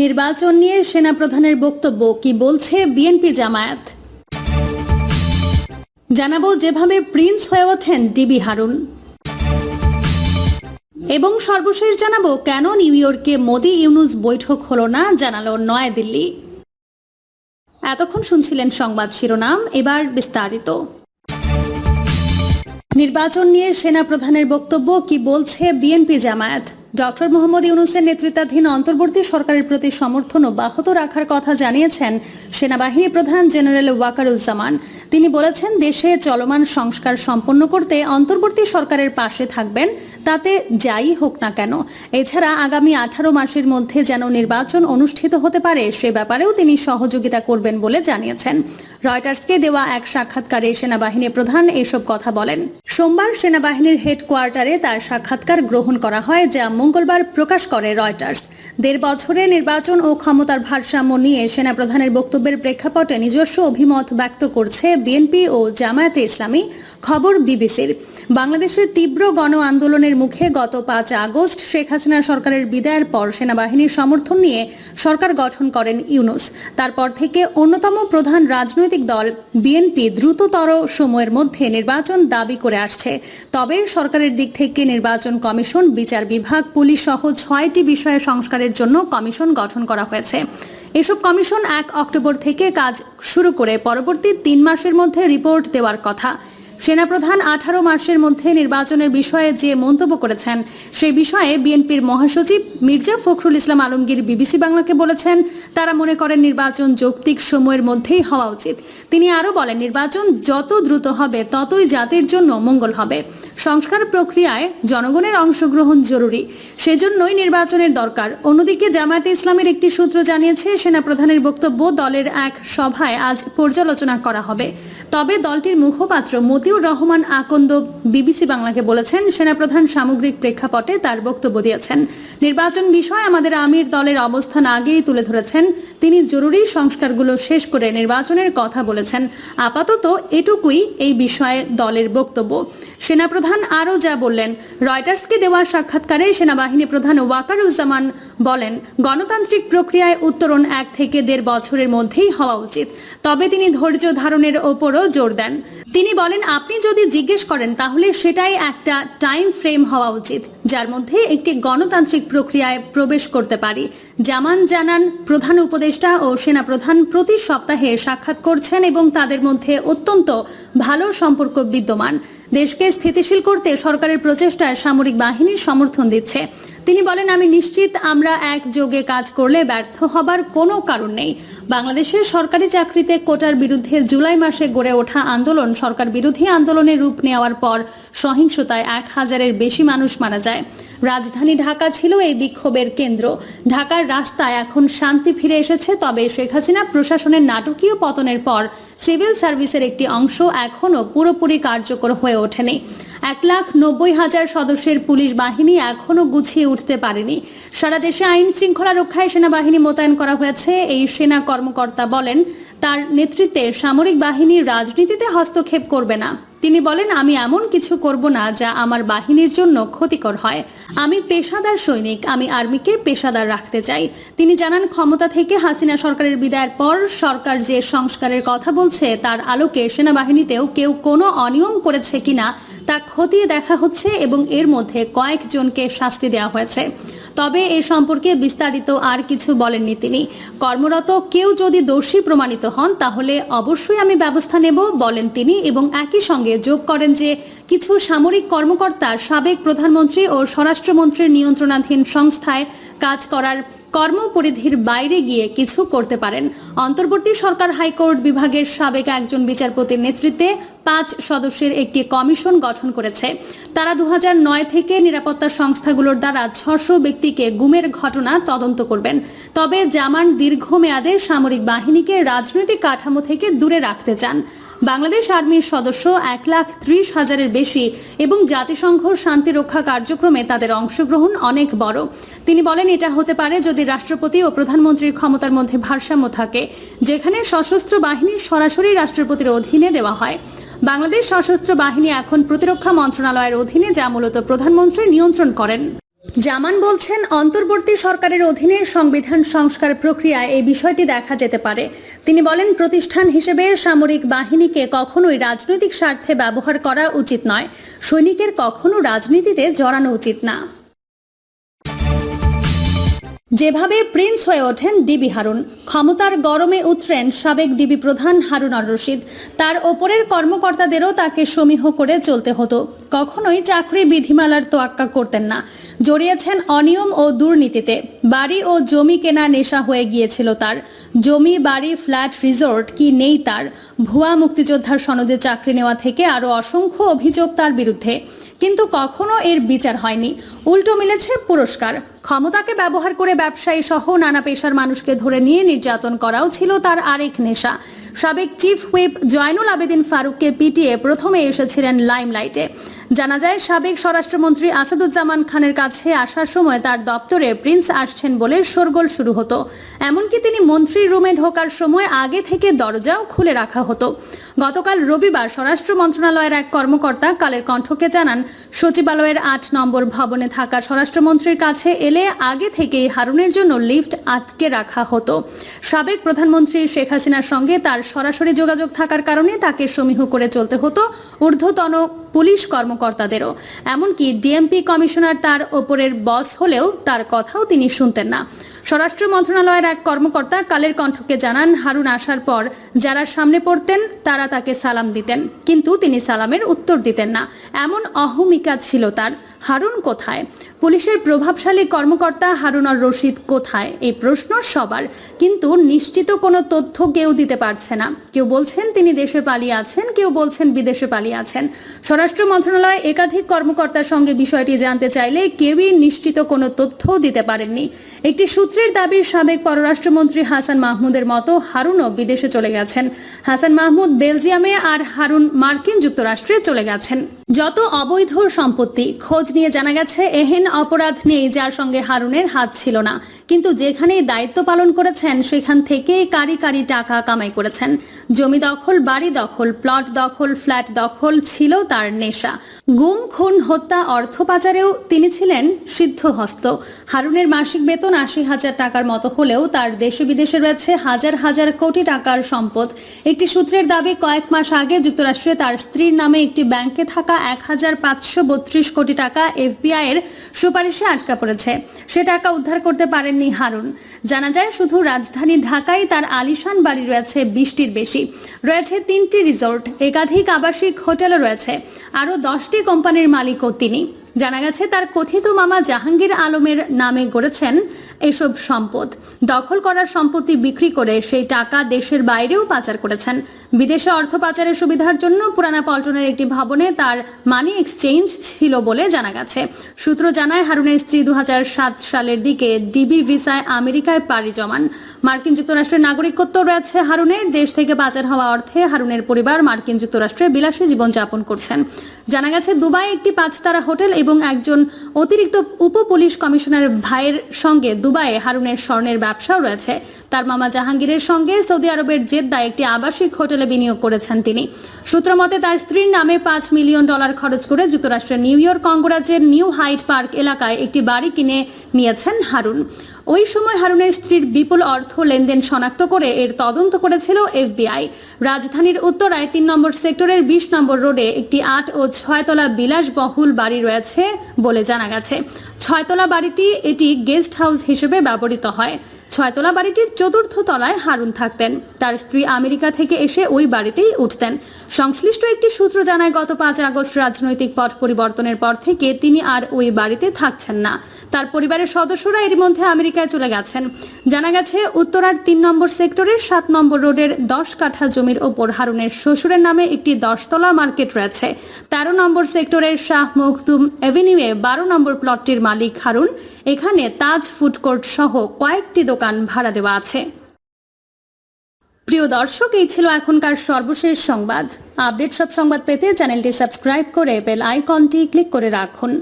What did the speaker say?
নির্বাচন নিয়ে সেনাপ্রধানের বক্তব্য কি বলছে বিএনপি জামায়াত? জানাব যেভাবে প্রিন্স হয়ে ওঠেন ডিবি হারুন। এবং সর্বশেষ জানাব কেন নিউ ইয়র্কে মোদি ইউনুস বৈঠক হলো না, জানালো নয়াদিল্লি। এতক্ষণ শুনছিলেন সংবাদ শিরোনাম, এবার বিস্তারিত। নির্বাচন নিয়ে সেনা প্রধানের বক্তব্য কি বলছে বিএনপি জামায়াত? ডক্টর মোহাম্মদ ইউনুসের নেতৃত্বাধীন অন্তর্বর্তী সরকারের প্রতি সমর্থন অব্যাহত রাখার কথা জানিয়েছেন সেনাবাহিনী প্রধান জেনারেল ওয়াকারুজ্জামান। তিনি বলেছেন, দেশে চলমান সংস্কার সম্পন্ন করতে অন্তর্বর্তী সরকারের পাশে থাকবেন, তাতে যাই হোক না কেন। এছাড়া আগামী আঠারো মাসের মধ্যে যেন নির্বাচন অনুষ্ঠিত হতে পারে, সে ব্যাপারেও তিনি সহযোগিতা করবেন বলে জানিয়েছেন। রয়টার্সকে দেওয়া এক সাক্ষাৎকারে সেনাবাহিনী প্রধান এসব কথা বলেন। সোমবার সেনাবাহিনীর হেডকোয়ার্টারে তার সাক্ষাৎকার গ্রহণ করা হয়, যা মঙ্গলবার প্রকাশ করে রয়টার্স। দেড় বছরে নির্বাচন ও ক্ষমতার ভারসাম্য নিয়ে সেনাপ্রধানের বক্তব্যের প্রেক্ষাপটে নিজস্ব অভিমত ব্যক্ত করছে বিএনপি ও জামায়াতে ইসলামী, খবর বিবিসির। বাংলাদেশের তীব্র গণ আন্দোলনের মুখে গত পাঁচ আগস্ট শেখ হাসিনা সরকারের বিদায়ের পর সেনাবাহিনীর সমর্থন নিয়ে সরকার গঠন করেন ইউনুস। তারপর থেকে অন্যতম প্রধান রাজনৈতিক দল বিএনপি দ্রুততর সময়ের মধ্যে নির্বাচন দাবি করে আসছে। তবে সরকারের দিক থেকে নির্বাচন কমিশন বিচার বিভাগ পুলিশ সহ ছয়টি বিষয়ে সংস্কারের জন্য কমিশন গঠন করা হয়েছে। এসব কমিশন এক অক্টোবর থেকে কাজ শুরু করে পরবর্তী তিন মাসের মধ্যে রিপোর্ট দেওয়ার কথা। সেনাপ্রধান আঠারো মাসের মধ্যে নির্বাচনের বিষয়ে যে মন্তব্য করেছেন, সেই বিষয়ে বিএনপির মহাসচিব মির্জা ফখরুল ইসলাম আলমগীর বিবিসি বাংলাকে বলেছেন, তারা মনে করেন নির্বাচন যৌক্তিক সময়ের মধ্যেই হওয়া উচিত। তিনি আরও বলেন, নির্বাচন যত দ্রুত হবে, ততই জাতির জন্য মঙ্গল হবে। সংস্কার প্রক্রিয়ায় জনগণের অংশগ্রহণ জরুরি। সেজন্যই নির্বাচনের দরকার। অন্যদিকে জামায়াতে ইসলামের একটি সূত্র জানিয়েছে, সেনাপ্রধানের বক্তব্য দলের এক সভায় আজ পর্যালোচনা করা হবে। তবে দলটির মুখপাত্র মতিউর রহমান আকন্দ বিবিসি বাংলাকে বলেছেন, সেনাপ্রধান সামগ্রিক প্রেক্ষাপটে তার বক্তব্য দিয়েছেন। নির্বাচন বিষয়ে আমাদের আমির দলের অবস্থান আগেই তুলে ধরেছেন। তিনি জরুরি সংস্কারগুলো শেষ করে নির্বাচনের কথা বলেছেন। আপাতত এটুকুই এই বিষয়ে দলের বক্তব্য। সেনাপ্রধান আরও যা বললেন, রয়টার্সকে দেওয়া সাক্ষাৎকারে সেনাবাহিনী প্রধান ওয়াকারুজ্জামান বলেন, গণতান্ত্রিক প্রক্রিয়ায় উত্তরণ এক থেকে দেড় বছরের মধ্যেই হওয়া উচিত। তবে তিনি ধৈর্য ধারণের ওপরও জোর দেন। তিনি বলেন আপনি যদি জিজ্ঞেস করেন তাহলে সেটাই একটা টাইম ফ্রেম হওয়া উচিত। যার মধ্যে একটি গণতান্ত্রিক প্রক্রিয়ায় প্রবেশ করতে পারি। জামান জানান, প্রধান উপদেষ্টা ও সেনাপ্রধান প্রতি সপ্তাহে সাক্ষাৎ করছেন এবং তাদের মধ্যে অত্যন্ত ভালো সম্পর্ক বিদ্যমান। দেশকে স্থিতিশীল করতে সরকারের প্রচেষ্টায় সামরিক বাহিনীর সমর্থন দিচ্ছে। তিনি বলেন, আমি নিশ্চিত আমরা একযোগে কাজ করলে ব্যর্থ হবার কোনো কারণ নেই। বাংলাদেশের সরকারি চাকরিতে কোটার বিরুদ্ধে জুলাই মাসে গড়ে ওঠা আন্দোলন সরকার বিরোধী আন্দোলনের রূপ নেওয়ার পর সহিংসতায় এক হাজারের বেশি মানুষ মারা যায়। রাজধানী ঢাকা ছিল এই বিক্ষোভের কেন্দ্র। ঢাকার রাস্তায় এখন শান্তি ফিরে এসেছে, তবে শেখ হাসিনা প্রশাসনের নাটকীয় পতনের পর সিভিল সার্ভিসের একটি অংশ এখনও পুরোপুরি কার্যকর হয়ে ওঠেনি। এক লাখ নব্বই হাজার সদস্যের পুলিশ বাহিনী এখনও গুছিয়ে উঠতে পারেনি। সারা দেশে আইন শৃঙ্খলা রক্ষায় সেনাবাহিনী মোতায়েন করা হয়েছে। এই সেনা কর্মকর্তা বলেন, তার নেতৃত্বে সামরিক বাহিনী রাজনীতিতে হস্তক্ষেপ করবে না। তিনি বলেন, আমি এমন কিছু করব না যা আমার বাহিনীর জন্য ক্ষতিকর হয়। আমি পেশাদার সৈনিক, আমি আর্মিকে পেশাদার রাখতে চাই। তিনি জানান, ক্ষমতা থেকে হাসিনা সরকারের বিদায়ের পর সরকার যে সংস্কারের কথা বলছে, তার আলোকে সেনাবাহিনীতেও কেউ কোনো অনিয়ম করেছে কিনা তা খতিয়ে দেখা হচ্ছে এবং এর মধ্যে কয়েকজনকে শাস্তি দেওয়া হয়েছে। তবে এ সম্পর্কে বিস্তারিত আর কিছু বলেননি তিনি। কর্মরত কেউ যদি দোষী প্রমাণিত হন, তাহলে অবশ্যই আমি ব্যবস্থা নেব, বলেন তিনি এবং একই সঙ্গে যোগ করেন যে কিছু সামরিক কর্মকর্তা সাবেক প্রধানমন্ত্রী ও স্বরাষ্ট্রমন্ত্রীর নিয়ন্ত্রণাধীন সংস্থায় কাজ করার কর্মপরিধির বাইরে গিয়ে কিছু করতে পারেন। অন্তর্বর্তী সরকার হাইকোর্ট বিভাগের সাবেক একজন বিচারপতির নেতৃত্বে পাঁচ সদস্যের একটি কমিশন গঠন করেছে। তারা দু থেকে নিরাপত্তা সংস্থাগুলোর দ্বারা ছশো ব্যক্তিকে গুমের ঘটনা তদন্ত করবেন। তবে জামান দীর্ঘমেয়াদে সামরিক বাহিনীকে রাজনৈতিক কাঠামো থেকে দূরে রাখতে চান। বাংলাদেশ আর্মির সদস্য এক লাখ ত্রিশ হাজারের বেশি এবং জাতিসংঘ শান্তি রক্ষা কার্যক্রমে তাদের অংশগ্রহণ অনেক বড়। তিনি বলেন, এটা হতে পারে যদি রাষ্ট্রপতি ও প্রধানমন্ত্রীর ক্ষমতার মধ্যে ভারসাম্য থাকে, যেখানে সশস্ত্র বাহিনী সরাসরি রাষ্ট্রপতির অধীনে দেওয়া হয়। বাংলাদেশ সশস্ত্র বাহিনী এখন প্রতিরক্ষা মন্ত্রণালয়ের অধীনে, যা মূলত প্রধানমন্ত্রী নিয়ন্ত্রণ করেন। জামান বলছেন, অন্তর্বর্তী সরকারের অধীনে সংবিধান সংস্কার প্রক্রিয়ায় এই বিষয়টি দেখা যেতে পারে। তিনি বলেন, প্রতিষ্ঠান হিসেবে সামরিক বাহিনীকে কখনোই রাজনৈতিক স্বার্থে ব্যবহার করা উচিত নয়। সৈনিকের কখনো রাজনীতিতে জড়ানো উচিত না। যেভাবে প্রিন্স হয়ে ওঠেন ডিবি হারুন, ক্ষমতার গরমে উতরেন সাবেক ডিবি প্রধান হারুন আর রশিদ। তার ওপরের কর্মকর্তাদেরও তাকে সমীহ করে চলতে হতো। কখনোই চাকরি বিধিমালার তোয়াক্কা করতেন না। জড়িয়েছেন অনিয়ম ও দুর্নীতিতে। বাড়ি ও জমি কেনা নেশা হয়ে গিয়েছিল তার। জমি, বাড়ি, ফ্ল্যাট, রিসোর্ট কি নেই তার? ভুয়া মুক্তিযোদ্ধার সনদে চাকরি নেওয়া থেকে আরও অসংখ্য অভিযোগ তার বিরুদ্ধে। কিন্তু কখনো এর বিচার হয়নি। উল্টো মিলেছে পুরস্কার। ক্ষমতাকে ব্যবহার করে ব্যবসায়ী সহ নানা পেশার মানুষকে ধরে নিয়ে নির্যাতন করাও ছিল তার আরেক নেশা। সাবেক চিফ হুইপ জয়নুল আবেদিন ফারুককে পিটিয়ে প্রথমে এসেছিলেন লাইমলাইটে। জানা যায়, সাবেক স্বরাষ্ট্রমন্ত্রী আসাদুজ্জামান খানের কাছে আসার সময় তার দপ্তরে প্রিন্স আসছেন বলে শোরগোল শুরু হতো। এমনকি তিনি মন্ত্রীর রুমে ঢোকার সময় আগে থেকে দরজাও খুলে রাখা হতো। গতকাল রবিবার স্বরাষ্ট্র মন্ত্রণালয়ের এক কর্মকর্তা কালের কণ্ঠকে জানান, সচিবালয়ের আট নম্বর ভবনে থাকা স্বরাষ্ট্রমন্ত্রীর কাছে এলে আগে থেকেই হারুনের জন্য লিফট আটকে রাখা হতো। সাবেক প্রধানমন্ত্রী শেখ হাসিনার সঙ্গে তার সরাসরি যোগাযোগ থাকার কারণে তাকে সমীহ করে চলতে হতো ঊর্ধ্বতন পুলিশ কর্মকর্তাদেরও। এমনকি ডিএমপি কমিশনার তার ওপরের বস হলেও তার কথাও তিনি শুনতেন না। স্বরাষ্ট্র মন্ত্রণালয়ের এক কর্মকর্তা কালের কণ্ঠকে জানান, হারুন আসার পর যারা সামনে পড়তেন, তারা তাকে সালাম দিতেন। কিন্তু তিনি সালামের উত্তর দিতেন না। এমন অহমিকা ছিল তার। হারুন কোথায়? পুলিশের প্রভাবশালী কর্মকর্তা হারুন আর রশিদ কোথায়? এই প্রশ্ন সবার। কিন্তু নিশ্চিত কোনো তথ্য কেউ দিতে পারছে না। কেউ বলছেন তিনি দেশে পালিয়ে আছেন, কেউ বলছেন বিদেশে পালিয়ে আছেন। স্বরাষ্ট্র মন্ত্রণালয় একাধিক কর্মকর্তার সঙ্গে বিষয়টি জানতে চাইলে কেউই নিশ্চিত কোনো তথ্য দিতে পারেননি। একটি সূত্রের দাবি, সাবেক পররাষ্ট্রমন্ত্রী হাসান মাহমুদের মতো হারুনও বিদেশে চলে গেছেন। হাসান মাহমুদ বেলজিয়ামে আর হারুন মার্কিন যুক্তরাষ্ট্রে চলে গেছেন। যত অবৈধ সম্পত্তি খোঁজ নিয়ে জানা গেছে, এহেন অপরাধ নেই যার সঙ্গে হারুনের হাত ছিল না। কিন্তু যেখানেই দায়িত্ব পালন করেছেন, সেখান থেকে কারি কারি টাকা কামাই করেছেন। জমি দখল, বাড়ি দখল, প্লট দখল, ফ্ল্যাট দখল ছিল তার নেশা। গুম, খুন, হত্যা, অর্থ পাচারেও তিনি ছিলেন সিদ্ধহস্ত। হারুনের মাসিক বেতন আশি হাজার টাকার মতো হলেও তার দেশে বিদেশে রয়েছে হাজার হাজার কোটি টাকার সম্পদ। একটি সূত্রের দাবি, কয়েক মাস আগে যুক্তরাষ্ট্রে তার স্ত্রীর নামে একটি ব্যাংকে থাকা এক হাজার পাঁচশো বত্রিশ কোটি টাকা এফবিআই এর সুপারিশে আটকা পড়েছে। সে টাকা উদ্ধার করতে পারেননি হারুন। জানা যায়, শুধু রাজধানী ঢাকায় তার আলিশান বাড়ি রয়েছে বিশটির বেশি। রয়েছে তিনটি রিসোর্ট, একাধিক আবাসিক হোটেলও রয়েছে, আরও দশটি কোম্পানির মালিকও তিনি। জানা গেছে, তার কথিত মামা জাহাঙ্গীর আলমের নামে গড়েছেন এসব সম্পদ। দখল করার সম্পত্তি বিক্রি করে সেই টাকা দেশের বাইরেও পাচার করেছেন। বিদেশে অর্থ পাচারের সুবিধার জন্য পুরানা পল্টনের একটি ভবনে তার মানি এক্সচেঞ্জ ছিল বলে জানা গেছে। সূত্র জানায়, হারুনের স্ত্রী দু হাজার সাত সালের দিকে ডিবি ভিসায় আমেরিকায় পাড়ি জমান। মার্কিন যুক্তরাষ্ট্রের নাগরিকত্ব রয়েছে হারুনের। দেশ থেকে পাচার হওয়া অর্থে হারুনের পরিবার মার্কিন যুক্তরাষ্ট্রে বিলাসী জীবনযাপন করছেন। জানা গেছে, দুবাই একটি পাঁচতারা হোটেল এবং একজন অতিরিক্ত উপ পুলিশ কমিশনার ভাইয়ের সঙ্গে দুবাইয়ে হারুনের স্বর্ণের ব্যবসাও রয়েছে। তার মামা জাহাঙ্গীরের সঙ্গে সৌদি আরবের জেদ্দায় একটি আবাসিক হোটেলে বিনিয়োগ করেছেন তিনি। সূত্রমতে তার স্ত্রীর নামে পাঁচ মিলিয়ন ডলার খরচ করে যুক্তরাষ্ট্রের নিউ ইয়র্ক অঙ্গরাজ্যের নিউ হাইট পার্ক এলাকায় একটি বাড়ি কিনে নিয়েছেন হারুন। ওই সময় হারুনের স্ত্রীর বিপুল অর্থ লেনদেন শনাক্ত করে এর তদন্ত করেছিল এফবিআই। রাজধানীর উত্তরায় তিন নম্বর সেক্টরের বিশ নম্বর রোডে একটি আট ও ছয়তলা বিলাসবহুল বাড়ি রয়েছে বলে জানা গেছে। ছয়তলা বাড়িটি এটি গেস্ট হাউস হিসেবে ব্যবহৃত হয়। ছয়তলা বাড়িটির চতুর্থ তলায় হারুন থাকতেন। তার স্ত্রী আমেরিকা থেকে এসে ওই বাড়িতেই উঠতেন। সংশ্লিষ্ট একটি সূত্র জানায়, গত পাঁচ আগস্ট রাজনৈতিক পট পরিবর্তনের পর থেকে তিনি আর ওই বাড়িতে থাকছেন না। তার পরিবারের সদস্যরা এর মধ্যে আমেরিকায় চলে গেছেন। জানা গেছে, উত্তরার তিন নম্বর সেক্টরের সাত নম্বর রোডের দশ কাঠা জমির ওপর হারুনের শ্বশুরের নামে একটি দশতলা মার্কেট রয়েছে। তেরো নম্বর সেক্টরের শাহ মখতুম এভিনিউয়ে বারো নম্বর প্লটটির মালিক হারুন। এখানে তাজ ফুড কোর্ট সহ কয়েকটি দোকান ভাড়া দেওয়া আছে। প্রিয় দর্শক, এই ছিল এখনকার সর্বশেষ সংবাদ। আপডেট সব সংবাদ পেতে চ্যানেলটি সাবস্ক্রাইব করে বেল আইকনটি ক্লিক করে রাখুন।